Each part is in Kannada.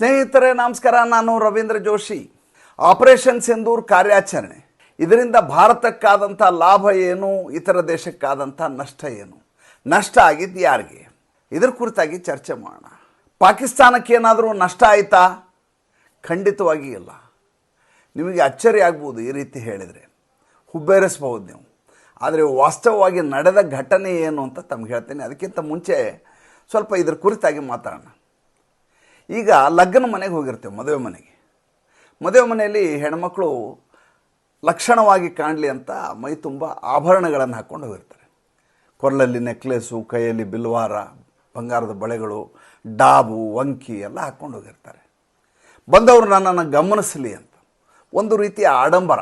ಸ್ನೇಹಿತರೆ, ನಮಸ್ಕಾರ. ನಾನು ರವೀಂದ್ರ ಜೋಶಿ. ಆಪರೇಷನ್ ಸಿಂಧೂರ್ ಕಾರ್ಯಾಚರಣೆ. ಇದರಿಂದ ಭಾರತಕ್ಕಾದಂಥ ಲಾಭ ಏನು? ಇತರ ದೇಶಕ್ಕಾದಂಥ ನಷ್ಟ ಏನು? ನಷ್ಟ ಆಗಿದ್ದು ಯಾರಿಗೆ? ಇದರ ಕುರಿತಾಗಿ ಚರ್ಚೆ ಮಾಡೋಣ. ಪಾಕಿಸ್ತಾನಕ್ಕೆ ಏನಾದರೂ ನಷ್ಟ ಆಯಿತಾ? ಖಂಡಿತವಾಗಿ ಇಲ್ಲ. ನಿಮಗೆ ಅಚ್ಚರಿ ಆಗ್ಬೋದು ಈ ರೀತಿ ಹೇಳಿದರೆ. ಹುಬ್ಬೇರಿಸ್ಬೋದು ನೀವು. ಆದರೆ ವಾಸ್ತವವಾಗಿ ನಡೆದ ಘಟನೆ ಏನು ಅಂತ ತಮ್ಗೆ ಹೇಳ್ತೇನೆ. ಅದಕ್ಕಿಂತ ಮುಂಚೆ ಸ್ವಲ್ಪ ಇದ್ರ ಕುರಿತಾಗಿ ಮಾತಾಡೋಣ. ಈಗ ಲಗ್ನ ಮನೆಗೆ ಹೋಗಿರ್ತೇವೆ, ಮದುವೆ ಮನೆಗೆ. ಮದುವೆ ಮನೆಯಲ್ಲಿ ಹೆಣ್ಮಕ್ಳು ಲಕ್ಷಣವಾಗಿ ಕಾಣಲಿ ಅಂತ ಮೈ ತುಂಬ ಆಭರಣಗಳನ್ನು ಹಾಕ್ಕೊಂಡು ಹೋಗಿರ್ತಾರೆ. ಕೊರಳಲ್ಲಿ ನೆಕ್ಲೆಸ್ಸು ಕೈಯಲ್ಲಿ ಬಿಲ್ವಾರ, ಬಂಗಾರದ ಬಳೆಗಳು, ಡಾಬು, ವಂಕಿ ಎಲ್ಲ ಹಾಕ್ಕೊಂಡು ಹೋಗಿರ್ತಾರೆ. ಬಂದವರು ನನ್ನನ್ನು ಗಮನಿಸಲಿ ಅಂತ. ಒಂದು ರೀತಿಯ ಆಡಂಬರ.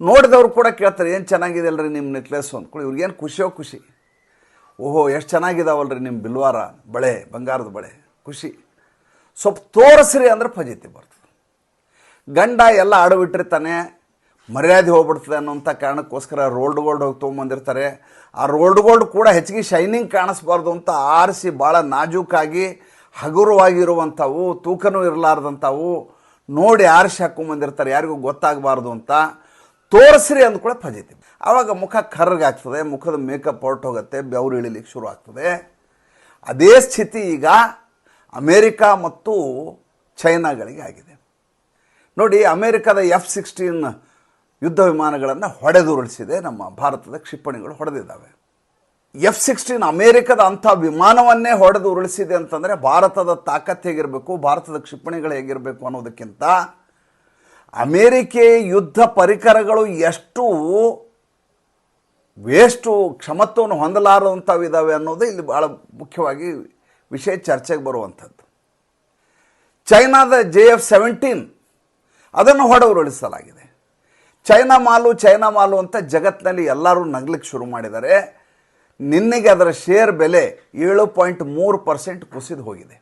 ನೋಡಿದವರು ಕೂಡ ಕೇಳ್ತಾರೆ, ಏನು ಚೆನ್ನಾಗಿದೆ ಅಲ್ರಿ ನಿಮ್ಮ ನೆಕ್ಲೆಸ್ಸು ಅಂದ್ಕೊಳ್ಳಿ ಇವ್ರಿಗೇನು ಖುಷಿಯೋ ಖುಷಿ. ಓಹೋ, ಎಷ್ಟು ಚೆನ್ನಾಗಿದಾವಲ್ರಿ ನಿಮ್ಮ ಬಿಲ್ವಾರ, ಬಳೆ, ಬಂಗಾರದ ಬಳೆ. ಖುಷಿ. ಸ್ವಲ್ಪ ತೋರಿಸ್ರಿ ಅಂದ್ರೆ ಫಜೀತಿ ಬರ್ತದೆ. ಗಂಡ ಎಲ್ಲ ಆಡಬಿಟ್ಟಿರ್ತಾನೆ, ಮರ್ಯಾದೆ ಹೋಗ್ಬಿಡ್ತದೆ ಅನ್ನೋಂಥ ಕಾರಣಕ್ಕೋಸ್ಕರ ರೋಲ್ಡ್ ಗೋಲ್ಡ್ ಹೋಗಿ ತೊಗೊಂಬಂದಿರ್ತಾರೆ. ಆ ರೋಲ್ಡ್ ಗೋಲ್ಡ್ ಕೂಡ ಹೆಚ್ಚಿಗೆ ಶೈನಿಂಗ್ ಕಾಣಿಸ್ಬಾರ್ದು ಅಂತ ಆರಿಸಿ ಭಾಳ ನಾಜೂಕಾಗಿ ಹಗುರವಾಗಿರುವಂಥವು, ತೂಕನೂ ಇರಲಾರ್ದಂಥವು ನೋಡಿ ಆರಿಸಿ ಹಾಕೊಂಬಂದಿರ್ತಾರೆ, ಯಾರಿಗೂ ಗೊತ್ತಾಗಬಾರ್ದು ಅಂತ. ತೋರಿಸ್ರಿ ಅಂದ್ಕೂಡ ಫಜೀತಿ ಆವಾಗ ಮುಖ ಕರ್ರಗಾಗ್ತದೆ ಮುಖದ ಮೇಕಪ್ ಹೊರಟೋಗುತ್ತೆ, ಬೆವರು ಇಳಿಲಿಕ್ಕೆ ಶುರು ಆಗ್ತದೆ. ಅದೇ ಸ್ಥಿತಿ ಈಗ ಅಮೇರಿಕಾ ಮತ್ತು ಚೈನಾಗಳಿಗೆ ಆಗಿದೆ. ನೋಡಿ, ಅಮೇರಿಕಾದ ಎಫ್ ಸಿಕ್ಸ್ಟೀನ್ ಯುದ್ಧ ವಿಮಾನಗಳನ್ನು ಹೊಡೆದುರುಳಿಸಿದೆ. ನಮ್ಮ ಭಾರತದ ಕ್ಷಿಪಣಿಗಳು ಹೊಡೆದಿದ್ದಾವೆ. ಎಫ್ ಸಿಕ್ಸ್ಟೀನ್ ಅಮೇರಿಕದ ಅಂಥ ವಿಮಾನವನ್ನೇ ಹೊಡೆದು ಉರುಳಿಸಿದೆ ಅಂತಂದರೆ ಭಾರತದ ತಾಕತ್ ಹೇಗಿರಬೇಕು, ಭಾರತದ ಕ್ಷಿಪಣಿಗಳು ಹೇಗಿರಬೇಕು ಅನ್ನೋದಕ್ಕಿಂತ ಅಮೇರಿಕೆ ಯುದ್ಧ ಪರಿಕರಗಳು ಎಷ್ಟು ವೇಸ್ಟು ಕ್ಷಮತ್ವವನ್ನು ಹೊಂದಲಾರದಂಥವು ಇದ್ದಾವೆ ಅನ್ನೋದು ಇಲ್ಲಿ ಭಾಳ ಮುಖ್ಯವಾಗಿ ವಿಷಯ ಚರ್ಚೆಗೆ ಬರುವಂಥದ್ದು. ಚೈನಾದ ಜೆ ಎಫ್ ಸೆವೆಂಟೀನ್ ಅದನ್ನು ಹೊಡೆವರುಳಿಸಲಾಗಿದೆ ಚೈನಾ ಮಾಲು ಚೈನಾ ಮಾಲು ಅಂತ ಜಗತ್ತಿನಲ್ಲಿ ಎಲ್ಲರೂ ನಗ್ಲಿಕ್ಕೆ ಶುರು ಮಾಡಿದರೆ ನಿನ್ನೆಗೆ ಅದರ ಶೇರ್ ಬೆಲೆ ಏಳು ಪಾಯಿಂಟ್ ಮೂರು ಪರ್ಸೆಂಟ್ ಕುಸಿದು ಹೋಗಿದೆ.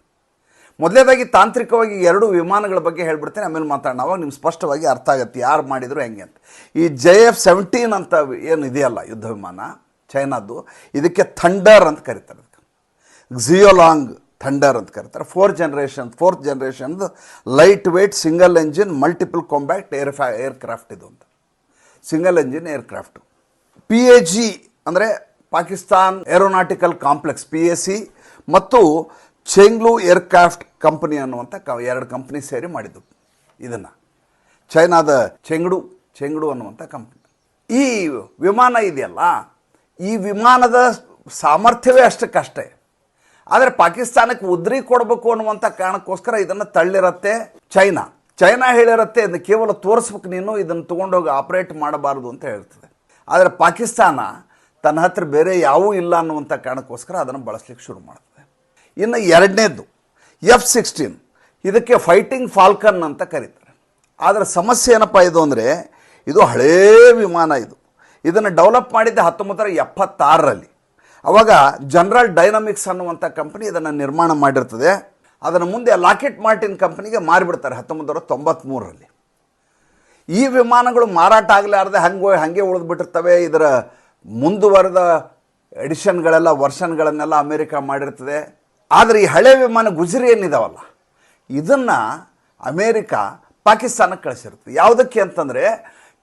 ಮೊದಲೇದಾಗಿ ತಾಂತ್ರಿಕವಾಗಿ ಎರಡು ವಿಮಾನಗಳ ಬಗ್ಗೆ ಹೇಳ್ಬಿಡ್ತೇನೆ, ಆಮೇಲೆ ಮಾತಾಡೋಣ. ಅವಾಗ ನಿಮ್ಗೆ ಸ್ಪಷ್ಟವಾಗಿ ಅರ್ಥ ಆಗುತ್ತೆ ಯಾರು ಮಾಡಿದ್ರು ಹೆಂಗೆ ಅಂತ. ಈ ಜೆ ಎಫ್ ಸೆವೆಂಟೀನ್ ಅಂತ ಏನು ಇದೆಯಲ್ಲ ಯುದ್ಧ ವಿಮಾನ, ಚೈನಾದ್ದು, ಇದಕ್ಕೆ ಥಂಡರ್ ಅಂತ ಕರೀತಾರೆ ಜಿಯೋಲಾಂಗ್ ಥಂಡರ್ ಅಂತ ಕರೀತಾರೆ. Four generation fourth ಜನ್ರೇಷನ್ದು lightweight single engine multiple combat air aircraft ಇದು ಅಂತ. Single engine aircraft P A G ಅಂದರೆ Pakistan aeronautical complex P A C ಮತ್ತು ಚೆಂಗ್ಲು ಏರ್ಕ್ರಾಫ್ಟ್ ಕಂಪನಿ ಅನ್ನುವಂಥ ಕ, ಎರಡು ಕಂಪ್ನಿ ಸೇರಿ ಮಾಡಿದ್ದು ಇದನ್ನು. ಚೈನಾದ ಚೆಂಗ್ಡು ಚೆಂಗ್ಡು ಅನ್ನುವಂಥ ಕಂಪ್ನಿ ಈ ವಿಮಾನ ಇದೆಯಲ್ಲ, ಈ ವಿಮಾನದ ಸಾಮರ್ಥ್ಯವೇ ಅಷ್ಟಕ್ಕಷ್ಟೇ. ಆದರೆ ಪಾಕಿಸ್ತಾನಕ್ಕೆ ಉದ್ರಿ ಕೊಡಬೇಕು ಅನ್ನುವಂಥ ಕಾರಣಕ್ಕೋಸ್ಕರ ಇದನ್ನು ತಳ್ಳಿರತ್ತೆ ಚೈನಾ. ಚೈನಾ ಹೇಳಿರತ್ತೆ, ಇದನ್ನು ಕೇವಲ ತೋರಿಸ್ಬೇಕು ನೀನು, ಇದನ್ನು ತೊಗೊಂಡೋಗಿ ಆಪ್ರೇಟ್ ಮಾಡಬಾರ್ದು ಅಂತ ಹೇಳ್ತದೆ. ಆದರೆ ಪಾಕಿಸ್ತಾನ ತನ್ನ ಹತ್ರ ಬೇರೆ ಯಾವೂ ಇಲ್ಲ ಅನ್ನುವಂಥ ಕಾರಣಕ್ಕೋಸ್ಕರ ಅದನ್ನು ಬಳಸ್ಲಿಕ್ಕೆ ಶುರು ಮಾಡ್ತದೆ. ಇನ್ನು ಎರಡನೇದು ಎಫ್ ಸಿಕ್ಸ್ಟೀನ್. ಇದಕ್ಕೆ ಫೈಟಿಂಗ್ ಫಾಲ್ಕನ್ ಅಂತ ಕರೀತಾರೆ. ಆದರೆ ಸಮಸ್ಯೆ ಏನಪ್ಪ ಇದು ಅಂದರೆ, ಇದು ಹಳೇ ವಿಮಾನ ಇದು. ಇದನ್ನು ಡೆವಲಪ್ ಮಾಡಿದ್ದೆ ಹತ್ತೊಂಬತ್ತರ ಎಪ್ಪತ್ತಾರರಲ್ಲಿ. ಅವಾಗ ಜನರಲ್ ಡೈನಾಮಿಕ್ಸ್ ಅನ್ನುವಂಥ ಕಂಪನಿ ಇದನ್ನು ನಿರ್ಮಾಣ ಮಾಡಿರ್ತದೆ. ಅದನ್ನು ಮುಂದೆ ಲಾಕೆಟ್ ಮಾರ್ಟಿನ್ ಕಂಪನಿಗೆ ಮಾರಿಬಿಡ್ತಾರೆ ಹತ್ತೊಂಬತ್ತು ನೂರ ತೊಂಬತ್ತ್ಮೂರರಲ್ಲಿ ಈ ವಿಮಾನಗಳು ಮಾರಾಟ ಆಗಲಾರ್ದೆ ಹಂಗೆ ಹಾಗೆ ಉಳಿದ್ಬಿಟ್ಟಿರ್ತವೆ. ಇದರ ಮುಂದುವರೆದ ಎಡಿಷನ್ಗಳೆಲ್ಲ ವರ್ಷನ್ಗಳನ್ನೆಲ್ಲ ಅಮೇರಿಕ ಮಾಡಿರ್ತದೆ. ಆದರೆ ಈ ಹಳೆ ವಿಮಾನ ಗುಜರಿ ಏನಿದಾವಲ್ಲ, ಇದನ್ನು ಅಮೇರಿಕ ಪಾಕಿಸ್ತಾನಕ್ಕೆ ಕಳಿಸಿರುತ್ತೆ. ಯಾವುದಕ್ಕೆ ಅಂತಂದರೆ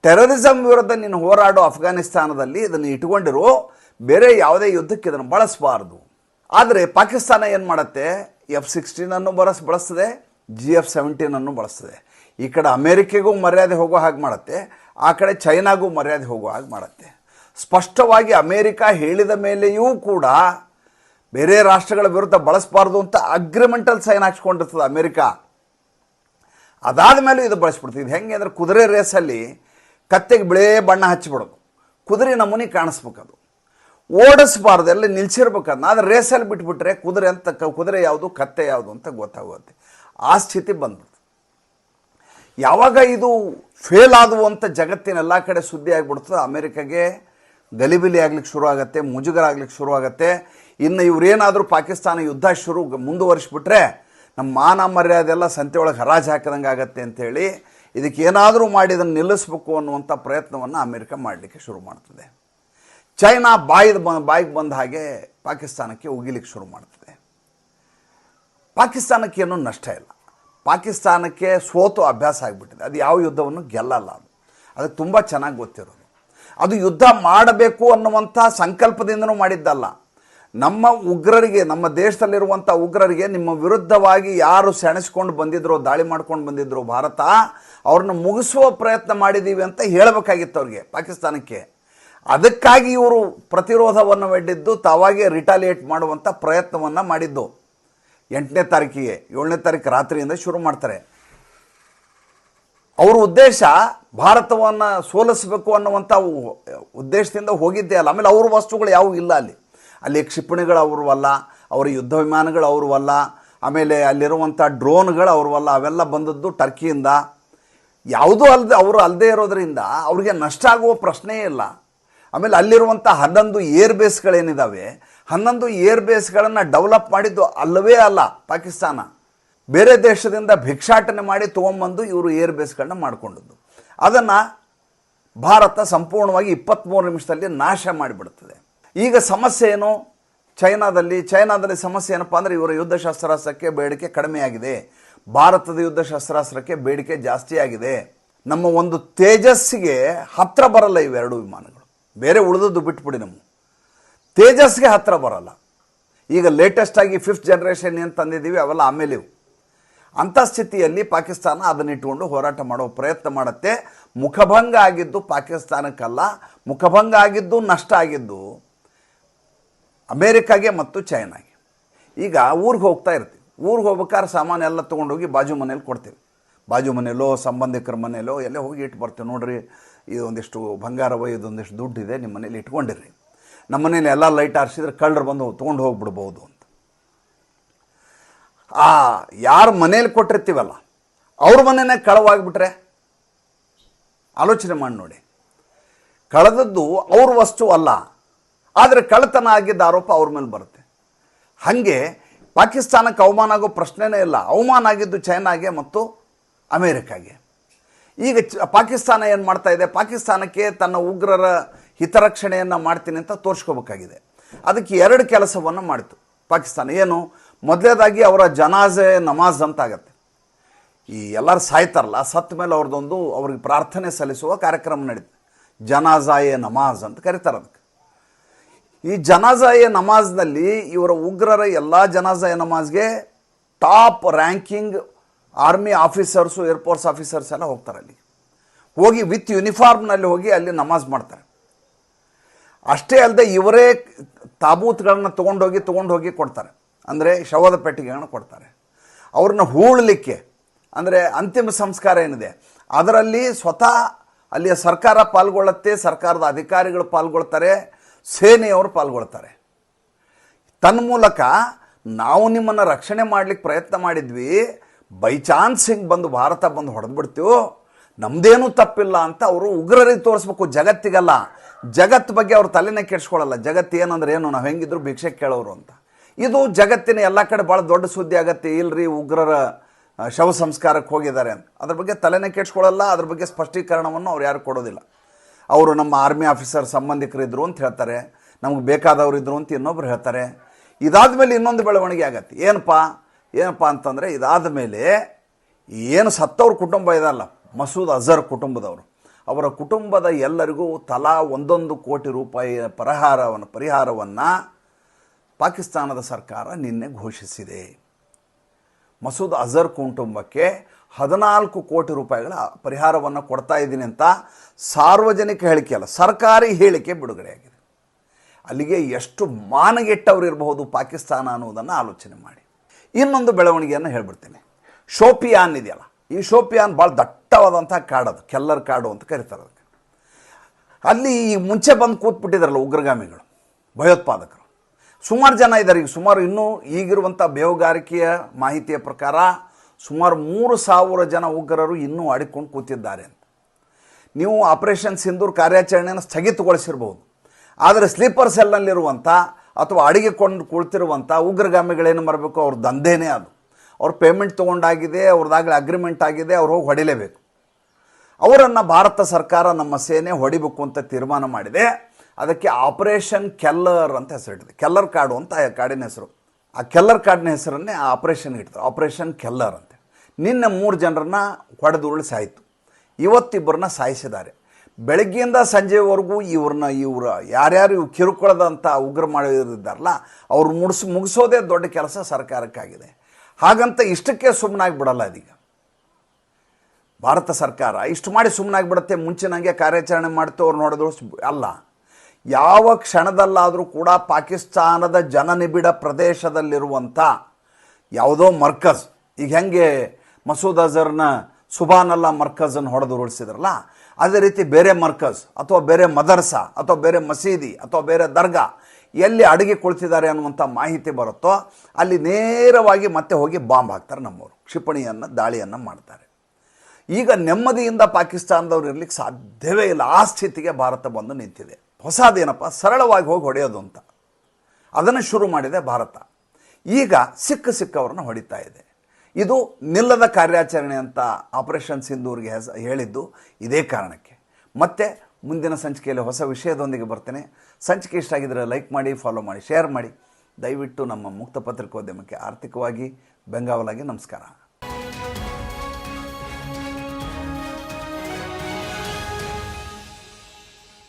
ಟೆರರಿಸಮ್ ವಿರುದ್ಧ ನೀನು ಹೋರಾಡೋ ಅಫ್ಘಾನಿಸ್ತಾನದಲ್ಲಿ ಇದನ್ನು ಇಟ್ಕೊಂಡಿರೋ ಬೇರೆ ಯಾವುದೇ ಯುದ್ಧಕ್ಕೆ ಇದನ್ನು ಬಳಸಬಾರ್ದು. ಆದರೆ ಪಾಕಿಸ್ತಾನ ಏನು ಮಾಡುತ್ತೆ? ಎಫ್ ಸಿಕ್ಸ್ಟೀನನ್ನು ಬಳಸ್, ಬಳಸ್ತದೆ ಜಿ ಎಫ್ ಸೆವೆಂಟೀನನ್ನು ಬಳಸ್ತದೆ. ಈ ಕಡೆ ಅಮೇರಿಕೆಗೂ ಮರ್ಯಾದೆ ಹೋಗೋ ಹಾಗೆ ಮಾಡುತ್ತೆ, ಆ ಕಡೆ ಚೈನಾಗೂ ಮರ್ಯಾದೆ ಹೋಗೋ ಹಾಗೆ ಮಾಡುತ್ತೆ. ಸ್ಪಷ್ಟವಾಗಿ ಅಮೇರಿಕ ಹೇಳಿದ ಮೇಲೆಯೂ ಕೂಡ ಬೇರೆ ರಾಷ್ಟ್ರಗಳ ವಿರುದ್ಧ ಬಳಸಬಾರ್ದು ಅಂತ ಅಗ್ರಿಮೆಂಟಲ್ಲಿ ಸೈನ್ ಹಾಕ್ಸ್ಕೊಂಡಿರ್ತದೆ ಅಮೇರಿಕಾ. ಅದಾದ ಮೇಲೆ ಇದು ಬಳಸ್ಬಿಡ್ತೀವಿ ಇದು ಹೆಂಗೆ ಅಂದರೆ ಕುದುರೆ ರೇಸಲ್ಲಿ ಕತ್ತೆಗೆ ಬಿಳೇ ಬಣ್ಣ ಹಚ್ಚಿಬಿಡೋದು. ಕುದುರೆ ನಮೂನಿ ಕಾಣಿಸ್ಬೇಕದು. ಓಡಿಸ್ಬಾರ್ದು, ಎಲ್ಲ ನಿಲ್ಸಿರ್ಬೇಕದನ್ನ ಆದರೆ ರೇಸಲ್ಲಿ ಬಿಟ್ಬಿಟ್ರೆ ಕುದುರೆ ಅಂತ ಕುದುರೆ ಯಾವುದು, ಕತ್ತೆ ಯಾವುದು ಅಂತ ಗೊತ್ತಾಗುತ್ತೆ. ಆ ಸ್ಥಿತಿ ಬಂದ್ಬಿಡ್ತು. ಯಾವಾಗ ಇದು ಫೇಲ್ ಆದವು ಜಗತ್ತಿನ ಎಲ್ಲ ಕಡೆ ಸುದ್ದಿ ಆಗಿಬಿಡ್ತದೆ, ಅಮೆರಿಕಾಗೆ ಗಲಿಬಿಲಿ ಆಗ್ಲಿಕ್ಕೆ ಶುರು ಆಗುತ್ತೆ ಮುಜುಗರ ಆಗ್ಲಿಕ್ಕೆ ಶುರು ಆಗುತ್ತೆ ಇನ್ನು ಇವರೇನಾದರೂ ಪಾಕಿಸ್ತಾನ ಯುದ್ಧ ಶುರು ಮುಂದುವರಿಸ್ಬಿಟ್ರೆ, ನಮ್ಮ ಮಾನ ಮರ್ಯಾದೆಲ್ಲ ಸಂತೆ ಒಳಗೆ ಹರಾಜು ಹಾಕಿದಂಗೆ ಆಗತ್ತೆ ಅಂತೇಳಿ ಇದಕ್ಕೆ ಏನಾದರೂ ಮಾಡಿ ಇದನ್ನು ನಿಲ್ಲಿಸಬೇಕು ಅನ್ನುವಂಥ ಪ್ರಯತ್ನವನ್ನು ಅಮೇರಿಕ ಮಾಡಲಿಕ್ಕೆ ಶುರು ಮಾಡ್ತದೆ. ಚೈನಾ ಬಾಯಿದ ಬ ಬಾಯಿಗೆ ಬಂದ ಹಾಗೆ ಪಾಕಿಸ್ತಾನಕ್ಕೆ ಉಗಿಲಿಕ್ಕೆ ಶುರು ಮಾಡ್ತದೆ. ಪಾಕಿಸ್ತಾನಕ್ಕೆ ಏನೂ ನಷ್ಟ ಇಲ್ಲ. ಪಾಕಿಸ್ತಾನಕ್ಕೆ ಸೋತು ಅಭ್ಯಾಸ ಆಗಿಬಿಟ್ಟಿದೆ. ಅದು ಯಾವ ಯುದ್ಧವನ್ನು ಗೆಲ್ಲಲ್ಲ ಅದು. ಅದಕ್ಕೆ ತುಂಬ ಚೆನ್ನಾಗಿ ಗೊತ್ತಿರೋದು. ಅದು ಯುದ್ಧ ಮಾಡಬೇಕು ಅನ್ನುವಂಥ ಸಂಕಲ್ಪದಿಂದನೂ ಮಾಡಿದ್ದಲ್ಲ. ನಮ್ಮ ಉಗ್ರರಿಗೆ, ನಮ್ಮ ದೇಶದಲ್ಲಿರುವಂಥ ಉಗ್ರರಿಗೆ ನಿಮ್ಮ ವಿರುದ್ಧವಾಗಿ ಯಾರು ಸೆಣಸ್ಕೊಂಡು ಬಂದಿದ್ರು, ದಾಳಿ ಮಾಡ್ಕೊಂಡು ಬಂದಿದ್ರು ಭಾರತ, ಅವ್ರನ್ನ ಮುಗಿಸುವ ಪ್ರಯತ್ನ ಮಾಡಿದ್ದೀವಿ ಅಂತ ಹೇಳಬೇಕಾಗಿತ್ತು ಅವ್ರಿಗೆ ಪಾಕಿಸ್ತಾನಕ್ಕೆ. ಅದಕ್ಕಾಗಿ ಇವರು ಪ್ರತಿರೋಧವನ್ನು ಒಡ್ಡಿದ್ದು ತಾವಾಗೇ ರಿಟಾಲಿಯೇಟ್ ಮಾಡುವಂಥ ಪ್ರಯತ್ನವನ್ನು ಮಾಡಿದ್ದು. ಎಂಟನೇ ತಾರೀಕಿಗೆ, ಏಳನೇ ತಾರೀಕು ರಾತ್ರಿಯಿಂದ ಶುರು ಮಾಡ್ತಾರೆ. ಅವ್ರ ಉದ್ದೇಶ ಭಾರತವನ್ನು ಸೋಲಿಸಬೇಕು ಅನ್ನುವಂಥ ಉದ್ದೇಶದಿಂದ ಹೋಗಿದ್ದೇ ಅಲ್ಲ. ಆಮೇಲೆ ಅವ್ರ ವಸ್ತುಗಳು ಯಾವುವು ಇಲ್ಲ ಅಲ್ಲಿ. ಅಲ್ಲಿ ಕ್ಷಿಪಣಿಗಳು ಅವ್ರವಲ್ಲ ಅವರ ಯುದ್ಧ ವಿಮಾನಗಳು ಅವ್ರವಲ್ಲ ಆಮೇಲೆ ಅಲ್ಲಿರುವಂಥ ಡ್ರೋನ್ಗಳು ಅವ್ರವಲ್ಲ ಅವೆಲ್ಲ ಬಂದದ್ದು ಟರ್ಕಿಯಿಂದ. ಯಾವುದೂ ಅಲ್ಲದೆ ಅವರು ಅಲ್ಲದೆ ಇರೋದರಿಂದ ಅವ್ರಿಗೆ ನಷ್ಟ ಆಗುವ ಪ್ರಶ್ನೆಯೇ ಇಲ್ಲ. ಆಮೇಲೆ ಅಲ್ಲಿರುವಂಥ ಹನ್ನೊಂದು ಏರ್ ಬೇಸ್ಗಳೇನಿದ್ದಾವೆ ಹನ್ನೊಂದು ಏರ್ ಬೇಸ್ಗಳನ್ನು ಡೆವಲಪ್ ಮಾಡಿದ್ದು ಅಲ್ಲವೇ ಅಲ್ಲ, ಪಾಕಿಸ್ತಾನ. ಬೇರೆ ದೇಶದಿಂದ ಭಿಕ್ಷಾಟನೆ ಮಾಡಿ ತೊಗೊಂಬಂದು ಇವರು ಏರ್ ಬೇಸ್ಗಳನ್ನ ಮಾಡಿಕೊಂಡದ್ದು. ಅದನ್ನು ಭಾರತ ಸಂಪೂರ್ಣವಾಗಿ ಇಪ್ಪತ್ತ್ಮೂರು ನಿಮಿಷದಲ್ಲಿ ನಾಶ ಮಾಡಿಬಿಡ್ತದೆ. ಈಗ ಸಮಸ್ಯೆ ಏನು? ಚೈನಾದಲ್ಲಿ ಚೈನಾದಲ್ಲಿ ಸಮಸ್ಯೆ ಏನಪ್ಪ ಅಂದರೆ ಇವರ ಯುದ್ಧ ಶಸ್ತ್ರಾಸ್ತ್ರಕ್ಕೆ ಬೇಡಿಕೆ ಕಡಿಮೆಯಾಗಿದೆ. ಭಾರತದ ಯುದ್ಧ ಶಸ್ತ್ರಾಸ್ತ್ರಕ್ಕೆ ಬೇಡಿಕೆ ಜಾಸ್ತಿಯಾಗಿದೆ ನಮ್ಮ ಒಂದು ತೇಜಸ್ಸಿಗೆ ಹತ್ರ ಬರಲ್ಲ ಇವೆರಡು ವಿಮಾನಗಳು. ಬೇರೆ ಉಳಿದದ್ದು ಬಿಟ್ಬಿಡಿ ನಮ್ಮ ತೇಜಸ್ಗೆ ಹತ್ರ ಬರಲ್ಲ. ಈಗ ಲೇಟೆಸ್ಟ್ ಆಗಿ ಫಿಫ್ತ್ ಜನ್ರೇಷನ್ ಏನು ತಂದಿದ್ದೀವಿ, ಅವೆಲ್ಲ ಆಮೇಲೆ ಇವು. ಅಂಥ ಸ್ಥಿತಿಯಲ್ಲಿ ಪಾಕಿಸ್ತಾನ ಅದನ್ನಿಟ್ಟುಕೊಂಡು ಹೋರಾಟ ಮಾಡುವ ಪ್ರಯತ್ನ ಮಾಡುತ್ತೆ. ಮುಖಭಂಗ ಆಗಿದ್ದು ಪಾಕಿಸ್ತಾನಕ್ಕಲ್ಲ. ಮುಖಭಂಗ ಆಗಿದ್ದು ನಷ್ಟ ಆಗಿದ್ದು ಅಮೇರಿಕಾಗೆ ಮತ್ತು ಚೈನಾಗೆ. ಈಗ ಊರಿಗೆ ಹೋಗ್ತಾ ಇರ್ತೀವಿ. ಊರಿಗೆ ಹೋಗ್ಬೇಕಾದ್ರೆ ಸಾಮಾನು ಎಲ್ಲ ತೊಗೊಂಡೋಗಿ ಬಾಜು ಮನೇಲಿ ಕೊಡ್ತೀವಿ. ಬಾಜು ಮನೆಯಲ್ಲೋ ಸಂಬಂಧಿಕರ ಮನೆಯಲ್ಲೋ ಎಲ್ಲೇ ಹೋಗಿ ಇಟ್ಟು ಬರ್ತೀವಿ. ನೋಡಿರಿ, ಇದೊಂದಿಷ್ಟು ಬಂಗಾರವ, ಇದೊಂದಿಷ್ಟು ದುಡ್ಡಿದೆ ನಿಮ್ಮ ಮನೇಲಿ ಇಟ್ಕೊಂಡಿರಿ. ನಮ್ಮ ಮನೇಲಿ ಎಲ್ಲ ಲೈಟ್ ಆರಿಸಿದ್ರೆ ಕಳ್ಳರು ಬಂದು ತೊಗೊಂಡು ಹೋಗ್ಬಿಡ್ಬೋದು ಅಂತ. ಆ, ಯಾರು ಮನೇಲಿ ಕೊಟ್ಟಿರ್ತೀವಲ್ಲ, ಅವ್ರ ಮನೆಯೇ ಕಳವಾಗಿಬಿಟ್ರೆ? ಆಲೋಚನೆ ಮಾಡಿ ನೋಡಿ. ಕಳೆದದ್ದು ಅವ್ರ ವಸ್ತು ಅಲ್ಲ ಆದರೆ ಕಳ್ಳತನ ಆಗಿದ್ದ ಆರೋಪ ಅವ್ರ ಮೇಲೆ ಬರುತ್ತೆ. ಹಾಗೆ ಪಾಕಿಸ್ತಾನಕ್ಕೆ ಅವಮಾನ ಆಗೋ ಪ್ರಶ್ನೆನೇ ಇಲ್ಲ. ಅವಮಾನ ಆಗಿದ್ದು ಚೈನಾಗೆ ಮತ್ತು ಅಮೇರಿಕಾಗೆ. ಈಗ ಚ- ಪಾಕಿಸ್ತಾನ ಏನು ಮಾಡ್ತಾ ಇದೆ? ಪಾಕಿಸ್ತಾನಕ್ಕೆ ತನ್ನ ಉಗ್ರರ ಹಿತರಕ್ಷಣೆಯನ್ನು ಮಾಡ್ತೀನಿ ಅಂತ ತೋರಿಸ್ಕೋಬೇಕಾಗಿದೆ. ಅದಕ್ಕೆ ಎರಡು ಕೆಲಸವನ್ನು ಮಾಡಿತು ಪಾಕಿಸ್ತಾನ. ಏನು? ಮೊದಲೇದಾಗಿ ಅವರ ಜನಾಜೆ ನಮಾಜ್ ಅಂತ ಆಗತ್ತೆ. ಈ ಎಲ್ಲರೂ ಸಾಯ್ತಾರಲ್ಲ ಸತ್ತ ಮೇಲೆ ಅವ್ರದ್ದೊಂದು ಅವ್ರಿಗೆ ಪ್ರಾರ್ಥನೆ ಸಲ್ಲಿಸುವ ಕಾರ್ಯಕ್ರಮ ನಡೀತು. ಜನಾಜಾಯೆ ನಮಾಜ್ ಅಂತ ಕರೀತಾರೆ ಅದಕ್ಕೆ. ಈ ಜನಾಜಾಯ ನಮಾಜ್ನಲ್ಲಿ ಇವರ ಉಗ್ರರ ಎಲ್ಲ ಜನಾಜಾಯ ನಮಾಜ್ಗೆ top ranking army officers air force officers ಎಲ್ಲ ಹೋಗ್ತಾರೆ ಅಲ್ಲಿ. ಹೋಗಿ ವಿತ್ ಯೂನಿಫಾರ್ಮ್ನಲ್ಲಿ ಹೋಗಿ ಅಲ್ಲಿ ನಮಾಜ್ ಮಾಡ್ತಾರೆ. ಅಷ್ಟೇ ಅಲ್ಲದೆ ಇವರೇ ತಾಬೂತ್ಗಳನ್ನ ತೊಗೊಂಡೋಗಿ ತೊಗೊಂಡೋಗಿ ಕೊಡ್ತಾರೆ. ಅಂದರೆ ಶವದ ಪೆಟ್ಟಿಗೆಗಳನ್ನು ಕೊಡ್ತಾರೆ. ಅವ್ರನ್ನ ಹೂಳಲಿಕ್ಕೆ, ಅಂದರೆ ಅಂತಿಮ ಸಂಸ್ಕಾರ ಏನಿದೆ? ಅದರಲ್ಲಿ ಸ್ವತಃ ಅಲ್ಲಿಯ ಸರ್ಕಾರ ಪಾಲ್ಗೊಳ್ಳುತ್ತೆ, ಸರ್ಕಾರದ ಅಧಿಕಾರಿಗಳು ಪಾಲ್ಗೊಳ್ತಾರೆ. ಸೇನೆಯವರು ಪಾಲ್ಗೊಳ್ತಾರೆ. ತನ್ಮೂಲಕ ನಾವು ನಿಮ್ಮನ್ನು ರಕ್ಷಣೆ ಮಾಡಲಿಕ್ಕೆ ಪ್ರಯತ್ನ ಮಾಡಿದ್ವಿ. ಬೈ ಚಾನ್ಸ್ ಹಿಂಗೆ ಬಂದು ಭಾರತ ಬಂದು ಹೊಡೆದ್ಬಿಡ್ತೀವೋ? ನಮ್ಮದೇನೂ ತಪ್ಪಿಲ್ಲ ಅಂತ ಅವರು ಉಗ್ರರಿಗೆ ತೋರಿಸ್ಬೇಕು ಜಗತ್ತಿಗಲ್ಲ. ಜಗತ್ತು ಬಗ್ಗೆ ಅವ್ರ ತಲೆನೇ ಕೆಡ್ಸ್ಕೊಳ್ಳಲ್ಲ ಜಗತ್ತು ಏನಂದ್ರೆ ಏನು? ನಾವು ಹೆಂಗಿದ್ರು ಭಿಕ್ಷೆ ಕೇಳೋರು ಅಂತ. ಇದು ಜಗತ್ತಿನ ಎಲ್ಲ ಕಡೆ ಭಾಳ ದೊಡ್ಡ ಸುದ್ದಿ ಆಗತ್ತೆ. ಇಲ್ರಿ ಉಗ್ರರ, ಶವ ಸಂಸ್ಕಾರಕ್ಕೆ ಹೋಗಿದ್ದಾರೆ ಅಂತ. ಅದ್ರ ಬಗ್ಗೆ ತಲೆನೇ ಕೆಡ್ಸ್ಕೊಳ್ಳಲ್ಲ ಅದ್ರ ಬಗ್ಗೆ ಸ್ಪಷ್ಟೀಕರಣವನ್ನು ಅವ್ರು ಯಾರು ಕೊಡೋದಿಲ್ಲ. ಅವರು ನಮ್ಮ ಆರ್ಮಿ ಆಫೀಸರ್ ಸಂಬಂಧಿಕರಿದ್ರು ಅಂತ ಹೇಳ್ತಾರೆ, ನಮಗೆ ಬೇಕಾದವರು ಇದ್ದರು ಅಂತ ಇನ್ನೊಬ್ರು ಹೇಳ್ತಾರೆ. ಇದಾದ ಮೇಲೆ ಇನ್ನೊಂದು ಬೆಳವಣಿಗೆ ಆಗತ್ತೆ. ಏನಪ್ಪ? ಏನಪ್ಪ ಅಂತಂದರೆ ಇದಾದ ಮೇಲೆ ಏನು ಸತ್ತವ್ರ ಕುಟುಂಬ ಇದಲ್ಲ, ಮಸೂದ್ ಅಜರ್ ಕುಟುಂಬದವರು. ಅವರ ಕುಟುಂಬದ ಎಲ್ಲರಿಗೂ ತಲಾ ಒಂದೊಂದು ಕೋಟಿ ರೂಪಾಯಿ ಪರಿಹಾರವನ್ನು ಪರಿಹಾರವನ್ನು ಪಾಕಿಸ್ತಾನದ ಸರ್ಕಾರ ನಿನ್ನೆ ಘೋಷಿಸಿದೆ. ಮಸೂದ್ ಅಜರ್ ಕುಟುಂಬಕ್ಕೆ ಹದಿನಾಲ್ಕು ಕೋಟಿ ರೂಪಾಯಿಗಳ ಪರಿಹಾರವನ್ನು ಕೊಡ್ತಾ ಇದ್ದೀನಿ ಅಂತ ಸಾರ್ವಜನಿಕ ಹೇಳಿಕೆ ಅಲ್ಲ, ಸರ್ಕಾರಿ ಹೇಳಿಕೆ ಬಿಡುಗಡೆಯಾಗಿದೆ ಅಲ್ಲಿಗೆ ಎಷ್ಟು ಮಾನಗೆಟ್ಟವರು ಇರಬಹುದು ಪಾಕಿಸ್ತಾನ ಅನ್ನೋದನ್ನು ಆಲೋಚನೆ ಮಾಡಿ. ಇನ್ನೊಂದು ಬೆಳವಣಿಗೆಯನ್ನು ಹೇಳ್ಬಿಡ್ತೀನಿ. ಶೋಪಿಯಾನ್ ಇದೆಯಲ್ಲ, ಈ ಶೋಪಿಯಾನ್ ಭಾಳ ದಟ್ಟವಾದಂಥ ಕಾಡದು ಕೆಲ್ಲರ್ ಕಾಡು ಅಂತ ಕರೀತಾರೆ ಅದಕ್ಕೆ. ಅಲ್ಲಿ ಈ ಮುಂಚೆ ಬಂದು ಕೂತ್ಬಿಟ್ಟಿದಾರಲ್ಲ ಉಗ್ರಗಾಮಿಗಳು, ಭಯೋತ್ಪಾದಕರು. ಸುಮಾರು ಜನ ಇದ್ದಾರೆ ಈಗ ಸುಮಾರು ಇನ್ನೂ ಈಗಿರುವಂಥ ಬೇಹುಗಾರಿಕೆಯ ಮಾಹಿತಿಯ ಪ್ರಕಾರ ಸುಮಾರು ಮೂರು ಸಾವಿರ ಜನ ಉಗ್ರರು ಇನ್ನೂ ಆಡಿಕೊಂಡು ಕೂತಿದ್ದಾರೆ ಅಂತ. ನೀವು ಆಪರೇಷನ್ ಸಿಂಧೂರ್ ಕಾರ್ಯಾಚರಣೆಯನ್ನು ಸ್ಥಗಿತಗೊಳಿಸಿರ್ಬೋದು. ಆದರೆ ಸ್ಲೀಪರ್ ಸೆಲ್ನಲ್ಲಿರುವಂಥ ಅಥವಾ ಅಡಿಗೆ ಕೊಂಡು ಕುಳಿತಿರುವಂಥ ಉಗ್ರಗಾಮಿಗಳೇನು ಬರಬೇಕು ಅವ್ರ ದಂಧೆನೇ ಅದು. ಅವ್ರ ಪೇಮೆಂಟ್ ತೊಗೊಂಡಾಗಿದೆ ಅವ್ರದ್ದಾಗಲೇ ಅಗ್ರಿಮೆಂಟ್ ಆಗಿದೆ, ಅವ್ರು ಹೋಗಿ ಹೊಡಿಲೇಬೇಕು. ಅವರನ್ನು ಭಾರತ ಸರ್ಕಾರ ನಮ್ಮ ಸೇನೆ ಹೊಡಿಬೇಕು ಅಂತ ತೀರ್ಮಾನ ಮಾಡಿದೆ. ಅದಕ್ಕೆ ಆಪರೇಷನ್ ಕೆಲ್ಲರ್ ಅಂತ ಹೆಸರಿಟ್ಟಿದೆ. ಕೆಲ್ಲರ್ ಕಾಡು ಅಂತ ಕಾಡಿನ ಹೆಸರು. ಆ ಕೆಲ್ಲರ್ ಕಾಡಿನ ಹೆಸರನ್ನೇ ಆ ಆಪರೇಷನ್ ಇಡ್ತಾರೆ. ಆಪರೇಷನ್ ಕೆಲ್ಲರ್ ಅಂತ. ನಿನ್ನೆ ಮೂರು ಜನರನ್ನ ಹೊಡೆದು ಉರುಳಿ ಸಾಯಿತು ಇವತ್ತಿಬ್ಬರನ್ನ ಸಾಯಿಸಿದ್ದಾರೆ. ಬೆಳಗ್ಗೆಯಿಂದ ಸಂಜೆವರೆಗೂ ಇವ್ರನ್ನ ಇವ್ರ ಯಾರ್ಯಾರು ಇವು ಕಿರುಕುಳದಂಥ ಉಗ್ರ ಮಾಡಿದ್ದಾರಲ್ಲ ಅವ್ರು ಮುಗಿಸ್ ಮುಗಿಸೋದೇ ದೊಡ್ಡ ಕೆಲಸ ಸರ್ಕಾರಕ್ಕಾಗಿದೆ. ಹಾಗಂತ ಇಷ್ಟಕ್ಕೆ ಸುಮ್ಮನಾಗಿ ಬಿಡಲ್ಲ ಇದೀಗ. ಭಾರತ ಸರ್ಕಾರ ಇಷ್ಟು ಮಾಡಿ ಸುಮ್ಮನಾಗ್ಬಿಡುತ್ತೆ ಮುಂಚಿನಂಗೆ ಕಾರ್ಯಾಚರಣೆ ಮಾಡ್ತು, ಅವ್ರು ನೋಡಿದ್ರು ಅಲ್ಲ. ಯಾವ ಕ್ಷಣದಲ್ಲಾದರೂ ಕೂಡ ಪಾಕಿಸ್ತಾನದ ಜನನಿಬಿಡ ಪ್ರದೇಶದಲ್ಲಿರುವಂಥ ಯಾವುದೋ ಮರ್ಕಜ್, ಈಗ ಹೆಂಗೆ ಮಸೂದ್ ಅಜರ್ನ ಸುಬಾನಲ್ಲ ಮರ್ಕಜನ್ನು ಹೊಡೆದು ಉರುಳಿಸಿದ್ರಲ್ಲ ಅದೇ ರೀತಿ ಬೇರೆ ಮರ್ಕಜ್ ಅಥವಾ ಬೇರೆ ಮದರ್ಸಾ ಅಥವಾ ಬೇರೆ ಮಸೀದಿ ಅಥವಾ ಬೇರೆ ದರ್ಗಾ ಎಲ್ಲಿ ಅಡುಗೆ ಕುಳಿತಿದ್ದಾರೆ ಅನ್ನುವಂಥ ಮಾಹಿತಿ ಬರುತ್ತೋ ಅಲ್ಲಿ ನೇರವಾಗಿ ಮತ್ತೆ ಹೋಗಿ ಬಾಂಬ್ ಹಾಕ್ತಾರೆ ನಮ್ಮವರು, ಕ್ಷಿಪಣಿಯನ್ನು, ದಾಳಿಯನ್ನು ಮಾಡ್ತಾರೆ. ಈಗ ನೆಮ್ಮದಿಯಿಂದ ಪಾಕಿಸ್ತಾನದವ್ರು ಇರಲಿಕ್ಕೆ ಸಾಧ್ಯವೇ ಇಲ್ಲ. ಆ ಸ್ಥಿತಿಗೆ ಭಾರತ ಬಂದು ನಿಂತಿದೆ. ಹೊಸದೇನಪ್ಪ? ಸರಳವಾಗಿ ಹೋಗಿ ಹೊಡೆಯೋದು ಅಂತ. ಅದನ್ನು ಶುರು ಮಾಡಿದೆ ಭಾರತ. ಈಗ ಸಿಕ್ಕ ಸಿಕ್ಕವ್ರನ್ನ ಹೊಡಿತಾ ಇದೆ. ಇದು ನಿಲ್ಲದ ಕಾರ್ಯಾಚರಣೆ ಅಂತ ಆಪರೇಷನ್ ಸಿಂಧೂರ್ಗೆ ಹೆಸ, ಹೇಳಿದ್ದು ಇದೇ ಕಾರಣಕ್ಕೆ. ಮತ್ತೆ ಮುಂದಿನ ಸಂಚಿಕೆಯಲ್ಲಿ ಹೊಸ ವಿಷಯದೊಂದಿಗೆ ಬರ್ತೇನೆ. ಸಂಚಿಕೆ ಇಷ್ಟ ಆಗಿದ್ದರೆ ಲೈಕ್ ಮಾಡಿ ಫಾಲೋ ಮಾಡಿ ಶೇರ್ ಮಾಡಿ. ದಯವಿಟ್ಟು ನಮ್ಮ ಮುಕ್ತ ಪತ್ರಿಕೋದ್ಯಮಕ್ಕೆ ಆರ್ಥಿಕವಾಗಿ ಬೆಂಗಾವಲಾಗಿ ನಮಸ್ಕಾರ.